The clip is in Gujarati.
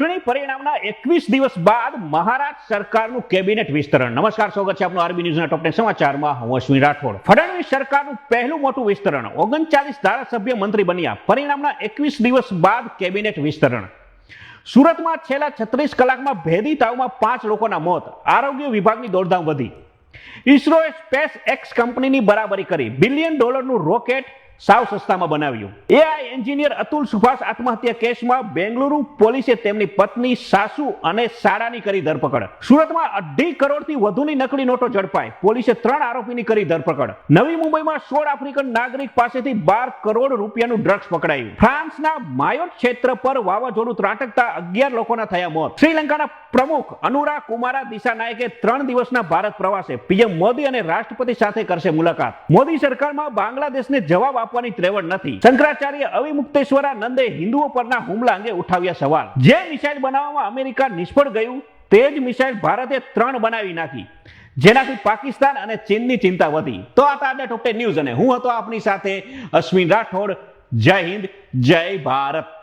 ચૂંટણી પરિણામના એકવીસ દિવસ બાદ મહારાષ્ટ્ર સરકારનું કેબિનેટ વિસ્તરણ. નમસ્કાર, સ્વાગત છે આપનું આરબી ન્યૂઝના ટોપને સમાચારમાં. હું અશ્વિન રાઠોડ. ફડણવીસ સરકારનું પહેલું મોટું વિસ્તરણ. ઓગણચાલીસ ધારાસભ્ય મંત્રી બન્યા. પરિણામના એકવીસ દિવસ બાદ કેબિનેટ વિસ્તરણ. સુરતમાં છેલ્લા છત્રીસ કલાકમાં ભેદી તાવમાં પાંચ લોકોના મોત. આરોગ્ય વિભાગની દોડધામ વધી. ઇસરોએ સ્પેસ એક્સ કંપનીની બરાબરી કરી. બિલિયન ડોલરનું રોકેટ સાવ સસ્તામાં બનાવ્યું. એઆઈ એન્જિનિયર અતુલ સુભાષ આત્મહત્યા કેસમાં બેંગલુરુ પોલીસે તેમની પત્ની સાસુ અને સાડાની કરી ધરપકડ. સુરતમાં અઢી કરોડથી વધુની નકલી નોટો ઝડપાઈ પોલીસે ત્રણ આરોપીની કરી ધરપકડ. નવી મુંબઈમાં સોળ આફ્રિકન નાગરિક પાસેથી બાર કરોડ રૂપિયાનું ડ્રગ્સ પકડાયું. ફ્રાન્સના માયોટ ક્ષેત્ર પર વાવાઝોડું ત્રાટકતા અગિયાર લોકોના થયા મોત. શ્રીલંકાના પ્રમુખ અનુરા કુમારા દિશાનાયકે ત્રણ દિવસના ભારત પ્રવાસે પીએમ મોદી અને રાષ્ટ્રપતિ સાથે કરશે મુલાકાત. મોદી સરકારમાં બાંગ્લાદેશને જવાબ આપવાની ત્રેવડ નથી. શંકરાચાર્ય અવિમુક્તેશ્વરાનંદે હિન્દુઓ પરના હુમલા અંગે ઉઠાવ્યા સવાલ. જે મિસાઇલ બનાવવામાં અમેરિકા નિષ્ફળ ગયું, તે જ મિસાઇલ ભારતે ત્રણ બનાવી નાખી. જેનાથી પાકિસ્તાન અને ચીનની ચિંતા વધી. તો આ હતા ટોપ ન્યૂઝ અને હું હતો આપની સાથે અશ્વિન રાઠોડ. જય હિન્દ, જય ભારત.